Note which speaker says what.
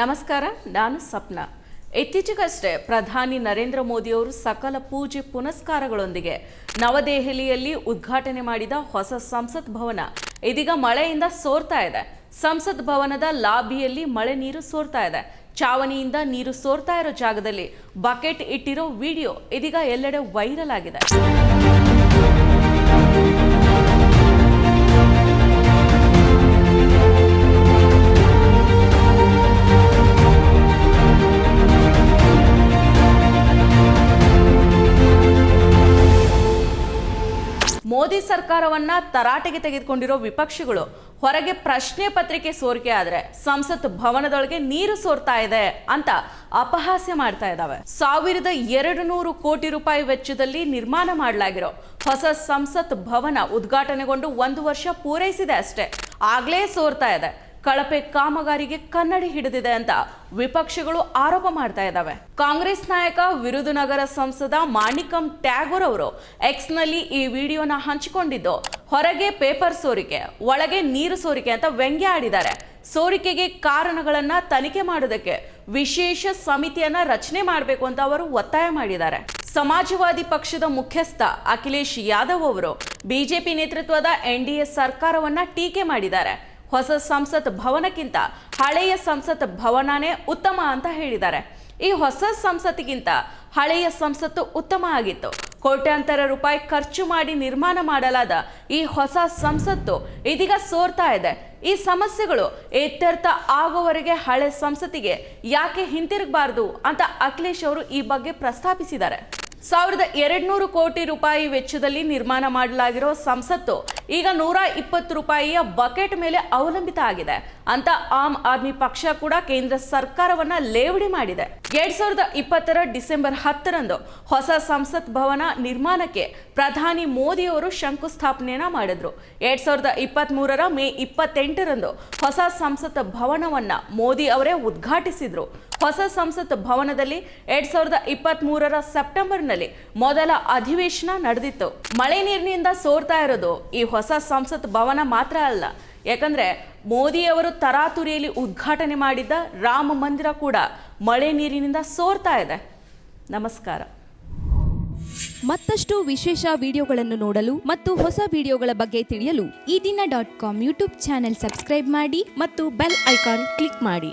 Speaker 1: ನಮಸ್ಕಾರ, ನಾನು ಸಪ್ನ ಇತ್ತೀಚೆಗಷ್ಟೇ ಪ್ರಧಾನಿ ನರೇಂದ್ರ ಮೋದಿಯವರು ಸಕಲ ಪೂಜೆ ಪುನಸ್ಕಾರಗಳೊಂದಿಗೆ ನವದೆಹಲಿಯಲ್ಲಿ ಉದ್ಘಾಟನೆ ಮಾಡಿದ ಹೊಸ ಸಂಸತ್ ಭವನ. ಇದೀಗ ಮಳೆಯಿಂದ ಸೋರ್ತಾ ಇದೆ. ಸಂಸತ್ ಭವನದ ಲಾಬಿಯಲ್ಲಿ ಮಳೆ ನೀರು ಸೋರ್ತಾ ಇದೆ. ಚಾವಣಿಯಿಂದ ನೀರು ಸೋರ್ತಾ ಇರೋ ಜಾಗದಲ್ಲಿ ಬಕೆಟ್ ಇಟ್ಟಿರೋ ವಿಡಿಯೋ ಇದೀಗ ಎಲ್ಲೆಡೆ ವೈರಲ್ ಆಗಿದೆ. ಮೋದಿ ಸರ್ಕಾರವನ್ನ ತರಾಟೆಗೆ ತೆಗೆದುಕೊಂಡಿರೋ ವಿಪಕ್ಷಗಳು ಹೊರಗೆ ಪ್ರಶ್ನೆ ಪತ್ರಿಕೆ ಸೋರಿಕೆ ಆದ್ರೆ ಸಂಸತ್ ಭವನದೊಳಗೆ ನೀರು ಸೋರ್ತಾ ಇದೆ ಅಂತ ಅಪಹಾಸ್ಯ ಮಾಡ್ತಾ ಇದ್ದಾವೆ ಸಾವಿರದ ಎರಡು ನೂರು ಕೋಟಿ ರೂಪಾಯಿ ವೆಚ್ಚದಲ್ಲಿ ನಿರ್ಮಾಣ ಮಾಡಲಾಗಿರೋ ಹೊಸ ಸಂಸತ್ ಭವನ ಉದ್ಘಾಟನೆಗೊಂಡು ಒಂದು ವರ್ಷ ಪೂರೈಸಿದೆ ಅಷ್ಟೇ. ಆಗ್ಲೇ ಸೋರ್ತಾ ಇದೆ. ಕಳಪೆ ಕಾಮಗಾರಿಗೆ ಕನ್ನಡಿ ಹಿಡಿದಿದೆ ಅಂತ ವಿಪಕ್ಷಗಳು ಆರೋಪ ಮಾಡ್ತಾ ಇದ್ದಾವೆ. ಕಾಂಗ್ರೆಸ್ ನಾಯಕ ವಿರುದುನಗರ ಸಂಸದ ಮಾಣಿಕಂ ಟ್ಯಾಗೋರ್ ಅವರು ಎಕ್ಸ್ನಲ್ಲಿ ಈ ವಿಡಿಯೋನ ಹಂಚಿಕೊಂಡಿದ್ದು, ಹೊರಗೆ ಪೇಪರ್ ಸೋರಿಕೆ, ಒಳಗೆ ನೀರು ಸೋರಿಕೆ ಅಂತ ವ್ಯಂಗ್ಯ ಆಡಿದ್ದಾರೆ. ಸೋರಿಕೆಗೆ ಕಾರಣಗಳನ್ನ ತನಿಖೆ ಮಾಡೋದಕ್ಕೆ ವಿಶೇಷ ಸಮಿತಿಯನ್ನ ರಚನೆ ಮಾಡಬೇಕು ಅಂತ ಅವರು ಒತ್ತಾಯ ಮಾಡಿದ್ದಾರೆ. ಸಮಾಜವಾದಿ ಪಕ್ಷದ ಮುಖ್ಯಸ್ಥ ಅಖಿಲೇಶ್ ಯಾದವ್ ಅವರು ಬಿಜೆಪಿ ನೇತೃತ್ವದ ಎನ್ಡಿಎ ಸರ್ಕಾರವನ್ನ ಟೀಕೆ ಮಾಡಿದ್ದಾರೆ. ಹೊಸ ಸಂಸತ್ ಭವನಕ್ಕಿಂತ ಹಳೆಯ ಸಂಸತ್ ಭವನನೇ ಉತ್ತಮ ಅಂತ ಹೇಳಿದ್ದಾರೆ. ಈ ಹೊಸ ಸಂಸತ್ತಿಗಿಂತ ಹಳೆಯ ಸಂಸತ್ತು ಉತ್ತಮ ಆಗಿತ್ತು. ಕೋಟ್ಯಾಂತರ ರೂಪಾಯಿ ಖರ್ಚು ಮಾಡಿ ನಿರ್ಮಾಣ ಮಾಡಲಾದ ಈ ಹೊಸ ಸಂಸತ್ತು ಇದೀಗ ಸೋರ್ತಾ ಇದೆ. ಈ ಸಮಸ್ಯೆಗಳು ಇತ್ಯರ್ಥ ಆಗುವವರೆಗೆ ಹಳೆ ಸಂಸತ್ತಿಗೆ ಯಾಕೆ ಹಿಂತಿರುಗಬಾರದು ಅಂತ ಅಖಿಲೇಶ್ ಅವರು ಈ ಬಗ್ಗೆ ಪ್ರಸ್ತಾಪಿಸಿದ್ದಾರೆ. ಸಾವಿರದ ಎರಡ್ನೂರು ಕೋಟಿ ರೂಪಾಯಿ ವೆಚ್ಚದಲ್ಲಿ ನಿರ್ಮಾಣ ಮಾಡಲಾಗಿರೋ ಸಂಸತ್ತು ಈಗ ನೂರ ಇಪ್ಪತ್ತು ರೂಪಾಯಿಯ ಬಕೆಟ್ ಮೇಲೆ ಅವಲಂಬಿತ ಆಗಿದೆ. ಅಂತ ಆಮ್ ಆದ್ಮಿ ಪಕ್ಷ ಕೂಡ ಕೇಂದ್ರ ಸರ್ಕಾರವನ್ನ ಲೇವಡಿ ಮಾಡಿದೆ. ಎರಡ್ ಸಾವಿರದ ಇಪ್ಪತ್ತರ ಡಿಸೆಂಬರ್ ಹತ್ತರಂದು ಹೊಸ ಸಂಸತ್ ಭವನ ನಿರ್ಮಾಣಕ್ಕೆ ಪ್ರಧಾನಿ ಮೋದಿ ಅವರು ಶಂಕುಸ್ಥಾಪನೆಯನ್ನ ಮಾಡಿದ್ರು. ಎರಡ್ ಸಾವಿರದ ಇಪ್ಪತ್ತ್ ಮೂರರ ಮೇ ಇಪ್ಪತ್ತೆಂಟರಂದು ಹೊಸ ಸಂಸತ್ ಭವನವನ್ನ ಮೋದಿ ಅವರೇ ಉದ್ಘಾಟಿಸಿದ್ರು. ಹೊಸ ಸಂಸತ್ ಭವನದಲ್ಲಿ ಎರಡ್ ಸಾವಿರದ ಇಪ್ಪತ್ತ್ ಮೂರರ ಸೆಪ್ಟೆಂಬರ್ನಲ್ಲಿ ಮೊದಲ ಅಧಿವೇಶನ ನಡೆದಿತ್ತು. ಮಳೆ ನೀರಿನಿಂದ ಸೋರ್ತಾ ಇರೋದು ಈ ಹೊಸ ಸಂಸತ್ ಭವನ ಮಾತ್ರ ಅಲ್ಲ, ಯಾಕಂದ್ರೆ ಮೋದಿಯವರು ತರಾತುರಿಯಲ್ಲಿ ಉದ್ಘಾಟನೆ ಮಾಡಿದ್ದ ರಾಮ ಮಂದಿರ ಕೂಡ ಮಳೆ ನೀರಿನಿಂದ ಸೋರ್ತಾ ಇದೆ. ನಮಸ್ಕಾರ.
Speaker 2: ಮತ್ತಷ್ಟು ವಿಶೇಷ ವಿಡಿಯೋಗಳನ್ನು ನೋಡಲು ಮತ್ತು ಹೊಸ ವಿಡಿಯೋಗಳ ಬಗ್ಗೆ ತಿಳಿಯಲು
Speaker 3: Eedina dot com YouTube channel subscribe ಮಾಡಿ
Speaker 2: ಮತ್ತು ಬೆಲ್ ಐಕಾನ್ ಕ್ಲಿಕ್ ಮಾಡಿ.